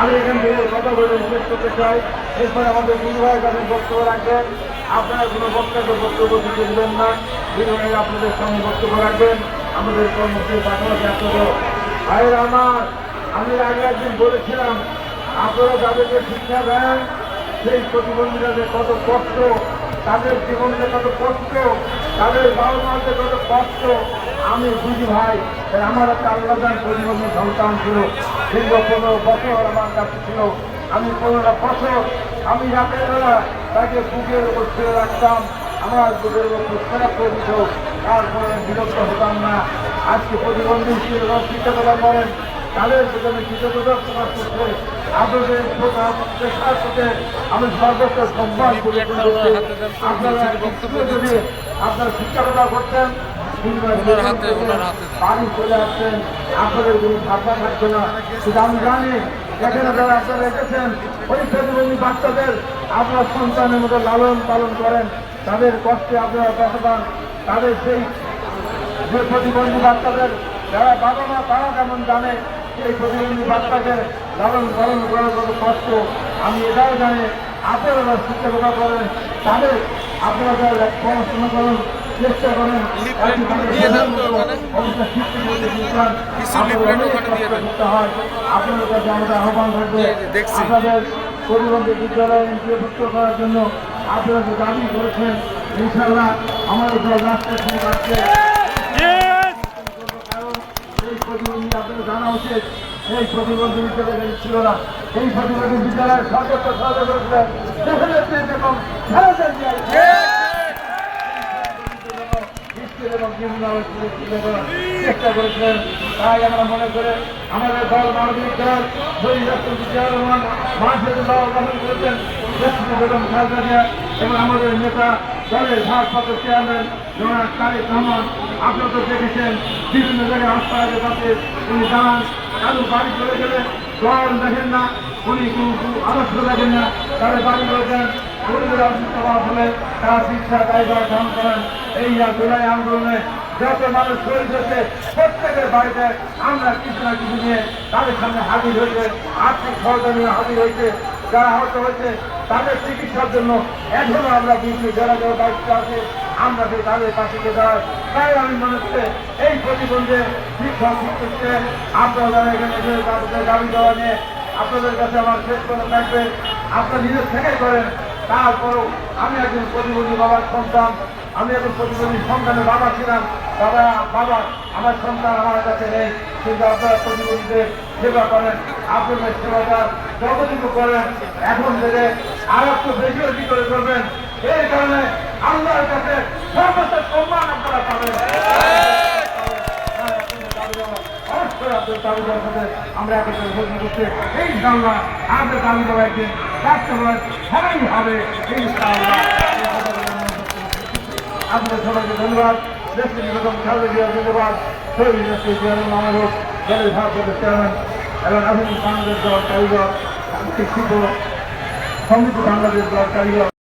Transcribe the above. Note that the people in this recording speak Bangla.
আমি এখান থেকে কথা বলে শেষ করতে চাই। এরপরে আমাদের বিনিময়ের কাছে বক্তব্য রাখবেন। আপনারা কোনো বক্তব্য বক্তব্য দিতে দেবেন না। বিনিময়ে আপনাদের সঙ্গে বক্তব্য রাখবেন। আমাদের কর্মসূচির পাশাপাশি আপনাদের ভাইয়ের আমার। আমি আগে একদিন বলেছিলাম, আপনারা যাদেরকে শিক্ষা দেন, সেই প্রতিবন্ধীরা যে কত কষ্ট, তাদের জীবনে কত কষ্ট তাদের বাবা মাদের কত কষ্ট আমি বুঝি ভাই আমার একটা আল্লাদান প্রতিবন্ধী সন্তান ছিল। দীর্ঘ পনেরো বছর আমার কাছে ছিল। আমি পনেরো বছর, আমি রাতের বেলা তাকে বুকের উপর ছেড়ে রাখতাম। আমার বুকের উপর খারাপ করে দিত। তারপরে বিরক্ত হতাম না। আজকে প্রতিবন্ধী শিক্ষকতা করেন তাদের সেখানে কৃতজ্ঞতা প্রকাশ করতে আপনাদের চেষ্টার সাথে আমি সর্বোচ্চ সম্মান করে তুলতে আপনারা যদি আপনার শিক্ষকতা করতেন। বাড়ি চলে আসছেন। আপনাদের কোনো থাকছে না। কিন্তু আমি জানি এখানে যারা আপনারা এসেছেন ওই প্রতিবন্ধী বাচ্চাদের আপনার সন্তানের মতো লালন পালন করেন। তাদের কষ্টে আপনারা পান তাদের সেই যে প্রতিবন্ধী বাচ্চাদের যারা বাবা মা তারা কেমন জানে? এই প্রতিবন্ধী বাচ্চাকে লালন পালন করার কত কষ্ট। আমি এটাও জানি আপনারা শিক্ষকতা করেন তাদের আপনারা পড়াশোনা করেন চেষ্টা করেন হয়। আপনাদের কাছে আমাদের আহ্বান থাকবে দেখছি। আপনাদের প্রতিবন্ধী বিদ্যালয়ে করার জন্য আপনারা দাবি করেছেন ইনশাল্লাহ আমাদের দল রাস্তায় শুরু প্রতিবন্ধী আপনাদের জানা উচিত, এই প্রতিবন্ধী বিদ্যালয় ছিল না। এই প্রতিবন্ধী বিদ্যালয়ের সর্বোচ্চ সহযোগিতা করেছিলেন এবং এবং চেষ্টা করেছিলেন। তাই আমরা মনে করে আমাদের দল মানবিক দল রহমান মাহফুজুল্লাহ গঠন করেছেন। এবং আমাদের নেতা দলের ভারপ্রাপ্ত চেয়ারম্যান জনাব তারেক রহমান, আপনারা তো দেখেছেন বিভিন্ন জায়গায় হাসপাতালের কাছে উনি দাঁড়ান, কারও বাড়ি চলে গেলে দল দেখেন না, উনি কোনো আদর্শ দেখেন না। তাদের বাড়ি রয়েছেন পরিবার অসুস্থ হওয়া ফলে তারা শিক্ষা দায়িত্ব গ্রহণ করেন। এই জুলাই আন্দোলনে যত মানুষ শহীদ হয়েছে প্রত্যেকের বাড়িতে আমরা কিছু না কিছু নিয়ে তাদের সামনে হাজির হয়েছে। আর্থিক সহযোগিতা নিয়ে হাজির হয়েছে। যারা আহত হয়েছে, তাদের চিকিৎসার জন্য এখনও আমরা বিভিন্ন যারা যারা দায়িত্ব আছে। আমরা সেই তাদের পাশে দাঁড়াই। তাই আমি মনে করি এই প্রতিবন্ধে শিক্ষক শিক্ষককে আপনারা যারা এখানে তাদের দাবি দেওয়া নিয়ে আপনাদের কাছে আমার শেষ করে থাকবে। আপনারা নিজের থেকে করেন। তারপরও আমি একজন প্রতিবন্ধী বাবার সন্তান। আমি একজন প্রতিবন্ধী সন্তানের বাবা ছিলাম বাবা বাবা, আমার সন্তান আমার কাছে নেই। কিন্তু আপনারা প্রতিবন্ধীদের সেবা করেন আপনাদের সেবাটা যতটুকু করেন, এখন থেকে আর একটু বেশি বেশি করে করবেন। এই কারণে আল্লাহর কাছে সর্বোচ্চ সম্মান আপনারা পাবেন। আমরা করছি। এই ইনশাল্লাহ আমাদের দাবি দেওয়া একদিন বাস্তবায়ন হবেই হবে ইনশাআল্লাহ। আপনাদের সবাইকে ধন্যবাদ। ধন্যবাদ। শহীদ মাহমুদ দলের ভারপ্রাপ্ত চেয়ারম্যান এবং আধুনিক বাংলাদেশ দল কারিগর শিক্ষিত সমৃদ্ধ বাংলাদেশ দল কারিগর।